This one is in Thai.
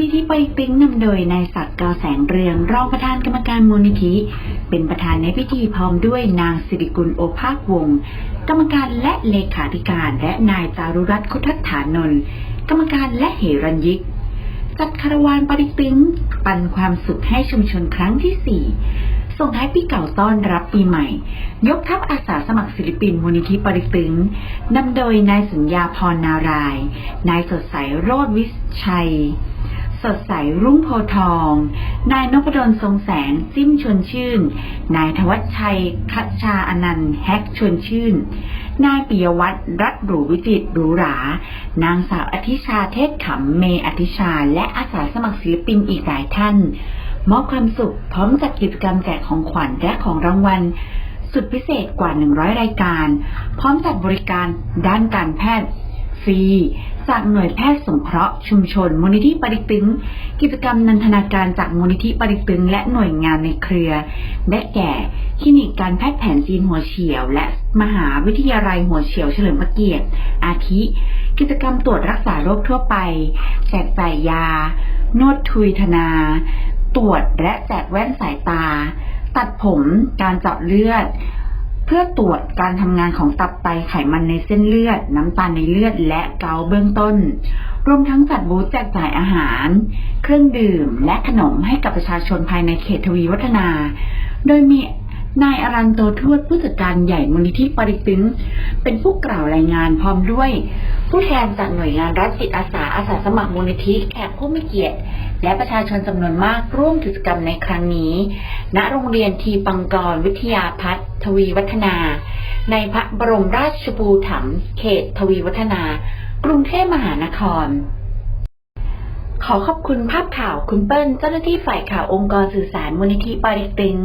ปอยปิ๊งนำโดยนายศักดิ์กาแสงเรืองรองประธานกรรมการมูลนิธิ เป็นประธานในพิธีพร้อมด้วยนางสิริกุลโอภาควงศ์กรรมการและเลขาธิการและนายจารุรัตน์คุทัฐานนท์กรรมการและเหรัญยิก จัดคารวานปริตึงปันความสุขให้ชุมชนครั้งที่ 4 ส่งท้ายปีเก่าต้อนรับปีใหม่ ยกทัพอาสาสมัครศิลปินมูลนิธิปริตึงนำโดยนายสัญญาพรนาราย นายสดใสโรดวิชัย สดใสรุ่งโพทอง นายนพดลทรงแสงจิ้มชวนชื่น นายทวัชชัยคัชชาอนันต์แฮกชวนชื่น นายปิยวัฒน์รัตหรูวิจิตรหรูหรา นางสาวอธิชาเทศขำเมอธิชา และอาสาสมัครศิลปินอีกหลายท่าน มอบความสุขพร้อมจัดกิจกรรมแจกของขวัญและของรางวัลสุดพิเศษกว่า 100 รายการ พร้อมจัดบริการด้านการแพทย์ฟรี จากหน่วยแพทย์สงเคราะห์ชุมชนมูลนิธิปริตึง กิจกรรมนันทนาการจากมูลนิธิปริตึง และหน่วยงานในเครือและแก่คลินิกการแพทย์แผนจีนหัวเฉียว และมหาวิทยาลัยหัวเฉียวเฉลิมพระเกียรติ อาทิ กิจกรรมตรวจรักษาโรคทั่วไป แจกจ่ายยา นวดทุยธนา ตรวจและแจกแว่นสายตา ตัดผม การเจาะเลือด พื่อตรวจการทำงานของตับไตไขมันในเส้นเลือด น้ำตาลในเลือดและเกาเบื้องต้น รวมทั้งจัดบูธแจกจ่ายอาหาร เครื่องดื่มและขนมให้กับประชาชนภายในเขตทวีวัฒนา โดยมีนายอรันโตทวดผู้จัดการใหญ่มูลนิธิปริตึงเป็นผู้กล่าวรายงานพร้อมด้วย ผู้แทนจากหน่วยงานรัฐจิตอาสาอาสาสมัครมูลนิธิแขกผู้มีเกียรติ และประชาชนจำนวนมากร่วมกิจกรรมในครั้งนี้ ณโรงเรียนทีปังกรวิทยาพัฒน์ ทวีวัฒนา ในพระบรมราชบูถัมภ์เขตทวีวัฒนา กรุงเทพมหานคร ขอขอบคุณภาพข่าวคุณเปิ้ลเจ้าหน้าที่ฝ่ายข่าวองค์กรสื่อสารมูลนิธิปาริกตึง